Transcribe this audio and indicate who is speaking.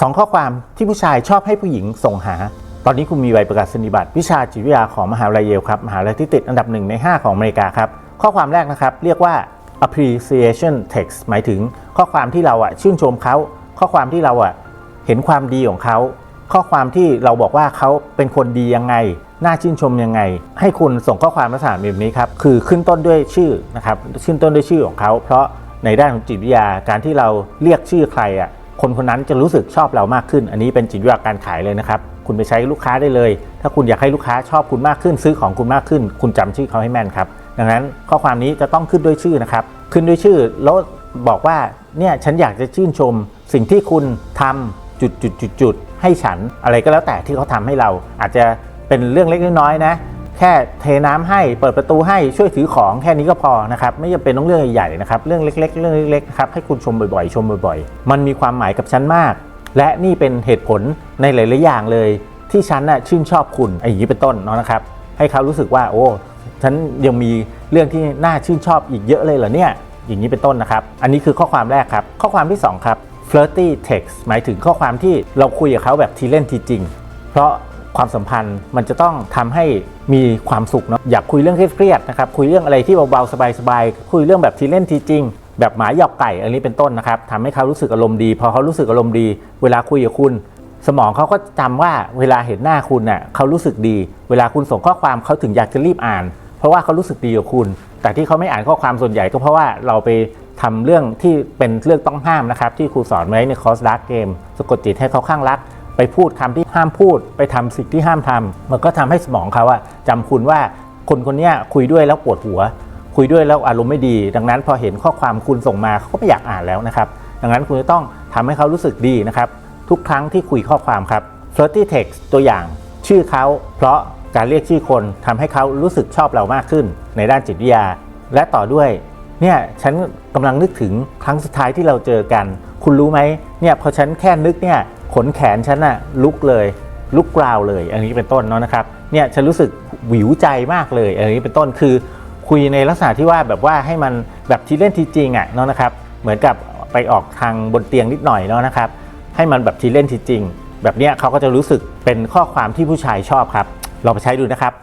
Speaker 1: สองข้อความที่ผู้ชายชอบให้ผู้หญิงส่งหา ตอนนี้คุณมีใบประกาศนียบัตรวิชาจิตวิทยาของมหาวิทยาลัยเยลครับ มหาวิทยาลัยที่ติดอันดับหนึ่งใน 5 ของอเมริกาครับ ข้อความแรกนะครับ เรียกว่า appreciation text หมายถึงข้อความที่เราอะชื่นชมเขา ข้อความที่เราอะเห็นความดีของเขา ข้อความที่เราบอกว่าเขาเป็นคนดียังไง น่าชื่นชมยังไง ให้คุณส่งข้อความลักษณะแบบนี้ครับ คือขึ้นต้นด้วยชื่อนะครับ ขึ้นต้นด้วยชื่อของเขา เพราะในด้านของจิตวิทยาการที่เราเรียกชื่อใครอะ คนคนนั้นจะรู้สึกชอบเรามากขึ้น อันนี้เป็นจิตวิทยาการขายเลยนะครับ คุณไปใช้ลูกค้าได้เลย ถ้าคุณอยากให้ลูกค้าชอบคุณมากขึ้น ซื้อของคุณมากขึ้น คุณจำชื่อเขาให้แม่นครับ ดังนั้นข้อความนี้จะต้องขึ้นด้วยชื่อนะครับ ขึ้นด้วยชื่อแล้วบอกว่าเนี่ยฉันอยากจะชื่นชม สิ่งที่คุณทำจุดจุดจุดจุดให้ฉันอะไรก็แล้วแต่ที่เขาทำให้เรา อาจจะเป็นเรื่องเล็กน้อยนะ แค่เทน้ำให้เปิดประตูให้ช่วยถือของแค่นี้ก็พอนะครับไม่จำเป็นต้องเรื่องใหญ่ๆนะครับเรื่องเล็ก ๆ เรื่องเล็กๆนะครับให้คุณชมบ่อยๆ ชมบ่อยๆ มันมีความหมายกับฉันมาก และนี่เป็นเหตุผลในหลายๆอย่างเลย ที่ฉันน่ะชื่นชอบคุณไอ้อย่างนี้เป็นต้นเนาะนะครับ ให้เขารู้สึกว่าโอ้ฉันยังมีเรื่องที่น่าชื่นชอบอีกเยอะเลยเหรอเนี่ยอย่างนี้เป็นต้นนะครับ อันนี้คือข้อความแรกครับ ข้อความที่ 2 ครับ flirty text หมายถึงข้อความที่เราคุยกับเขาแบบทีเล่นทีจริง เพราะ ความสัมพันธ์มันจะต้องทำให้มีความสุขเนาะอยากคุยเรื่องเครียดๆนะครับคุยเรื่องอะไรที่เบาๆสบายๆคุยเรื่องแบบทีเล่นทีจริงแบบหมาหยอกไก่อันนี้เป็นต้นนะครับทำให้เขารู้สึกอารมณ์ดี พอเขารู้สึกอารมณ์ดี เวลาคุยกับคุณ สมองเขาก็จำว่าเวลาเห็นหน้าคุณเน่ะเขารู้สึกดี เวลาคุณส่งข้อความเขาถึงอยากจะรีบอ่าน เพราะว่าเขารู้สึกดีกับคุณ แต่ที่เขาไม่อ่านข้อความส่วนใหญ่ก็เพราะว่าเราไปทำเรื่องที่เป็นเรื่องต้องห้ามนะครับที่ครูสอนไว้ในคอร์สดักเกมสะกดจิตให้เขาข้างรัก ไปพูดคำที่ห้ามพูด ไปทำสิ่งที่ห้ามทำมันก็ทำให้สมองเขาอะจำคุณว่าคนคนนี้คุยด้วยแล้วปวดหัว คุยด้วยแล้วอารมณ์ไม่ดี ดังนั้นพอเห็นข้อความคุณส่งมาเขาก็ไม่อยากอ่านแล้วนะครับ ดังนั้นคุณจะต้องทำให้เขารู้สึกดีนะครับ ทุกครั้งที่คุยข้อความครับ flirty text ตัวอย่างชื่อเขาเพราะการเรียกชื่อคนทำให้เขารู้สึกชอบเรามากขึ้น ในด้านจิตวิทยา และต่อด้วยเนี่ยฉันกำลังนึกถึงครั้งสุดท้ายที่เราเจอกัน คุณรู้ไหมเนี่ยพอฉันแค่นึกเนี่ย ขนแขนฉันอะลุกเลย ลุกกราวเลย อันนี้เป็นต้นเนาะนะครับเนี่ยฉันรู้สึกหวิวใจมากเลยอันนี้เป็นต้นคือคุยในลักษณะที่ว่าแบบว่าให้มันแบบทีเล่นทีจริงอะ่ะเนาะนะครับ เหมือนกับไปออกทางบนเตียงนิดหน่อยเนาะนะครับ ให้มันแบบทีเล่นทีจริง แบบเนี้ยเขาก็จะรู้สึกเป็นข้อความที่ผู้ชายชอบครับ เราไปใช้ดูนะครับ